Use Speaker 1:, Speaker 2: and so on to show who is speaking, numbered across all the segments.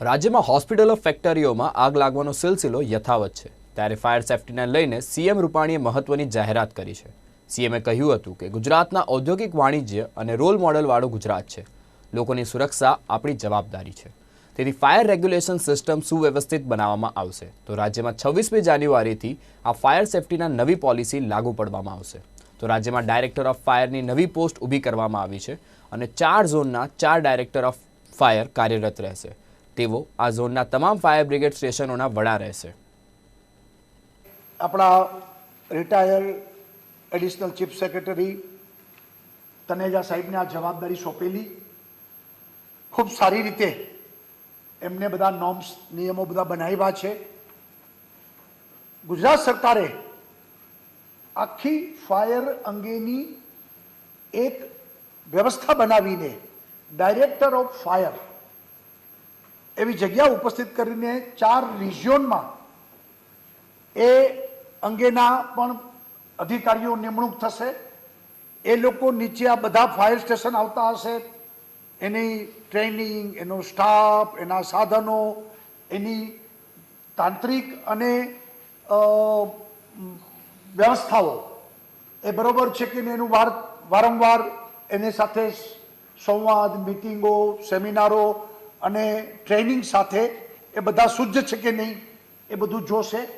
Speaker 1: રાજ્યમાં હોસ્પિટલો ફેક્ટરીઓમાં આગ લાગવાનો સિલસિલો યથાવત છે. ત્યારે ફાયર સેફટીને લઈને સીએમ રૂપાણીએ મહત્વની જાહેરાત કરી છે. સીએમએ કહ્યું હતું કે ગુજરાતના ઔદ્યોગિક વાણિજ્ય અને રોલ મોડલવાળું ગુજરાત છે. લોકોની સુરક્ષા આપણી જવાબદારી છે. તેથી ફાયર રેગ્યુલેશન સિસ્ટમ સુવ્યવસ્થિત બનાવવામાં આવશે. તો રાજ્યમાં છવ્વીસમી જાન્યુઆરીથી આ ફાયર સેફટીના નવી પોલિસી લાગુ પાડવામાં આવશે. તો રાજ્યમાં ડાયરેક્ટર ઓફ ફાયરની નવી પોસ્ટ ઊભી કરવામાં આવી છે અને ચાર ઝોનના ચાર ડાયરેક્ટર ઓફ ફાયર કાર્યરત રહેશે. તેઓ આ ઝોનના તમામ ફાયર બ્રિગેડ સ્ટેશનોના વડા રહેશે.
Speaker 2: આપણા retire additional chief secretary Taneja સાહેબને આ જવાબદારી સોંપેલી. ખૂબ સારી રીતે એમને બધા નોર્મ્સ, નિયમો બધા બનાવ્યા છે. ગુજરાત સરકારે આખી ફાયર અંગેની એક વ્યવસ્થા બનાવીને ડાયરેક્ટર ઓફ ફાયર એવી જગ્યા ઉપસ્થિત કરીને ચાર રિજિયોનમાં એ અંગેના પણ અધિકારીઓ નિમણૂક થશે. એ લોકો નીચે આ બધા ફાયર સ્ટેશન આવતા હશે. એની ટ્રેનિંગ, એનો સ્ટાફ, એના સાધનો, એની તાંત્રિક અને વ્યવસ્થાઓ. એ બરોબર છે કે એનું વાર, વારંવાર એની સાથે સંવાદ, મિટિંગો, સેમિનારો અને ટ્રેનિંગ સાથે એ બધા શુદ્ધ છે કે નહીં એ બધું જોશે.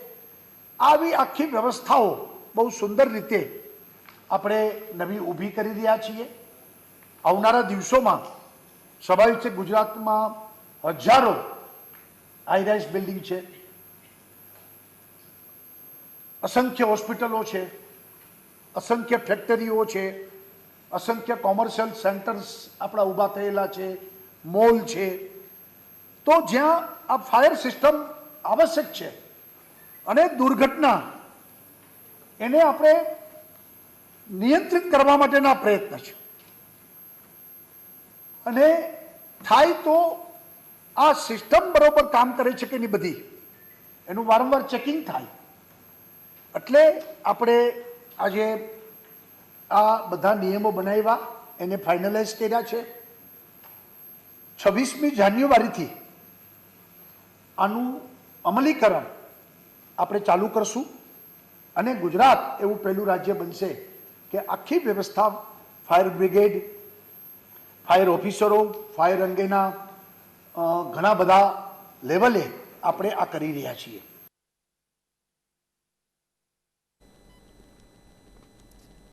Speaker 2: આવી આખી વ્યવસ્થાઓ બહુ સુંદર રીતે આપણે નવી ઊભી કરી રહ્યા છીએ. આવનારા દિવસોમાં સ્વાભાવિક છે ગુજરાતમાં હજારો હાઈરાઇઝ બિલ્ડિંગ છે. અસંખ્ય હોસ્પિટલો છે. અસંખ્ય ફેક્ટરીઓ છે. અસંખ્ય કોમર્શિયલ સેન્ટર્સ આપણા ઊભા થયેલા છે. મોલ છે. તો જ્યાં આ ફાયર સિસ્ટમ આવશ્યક છે. અને દુર્ઘટના એને આપણે નિયંત્રિત કરવા માટેના પ્રયત્ન છે. અને થાય તો આ સિસ્ટમ બરોબર કામ કરે છે કે નહીં બધી? એનું વારંવાર ચેકિંગ થાય. એટલે આપણે આજે આ બધા નિયમો બનાવ્યા, એને ફાઇનલાઇઝ કર્યા છે. છવ્વીસમી જાન્યુઆરીથી આનું અમલીકરણ આપણે ચાલુ કરશું. અને ગુજરાત એવું પહેલું રાજ્ય બનશે કે આખી વ્યવસ્થા ફાયર બ્રિગેડ, ફાયર ઓફિસરો, ફાયર અંગેના ઘણા બધા લેવલે આપણે આ કરી રહ્યા છીએ.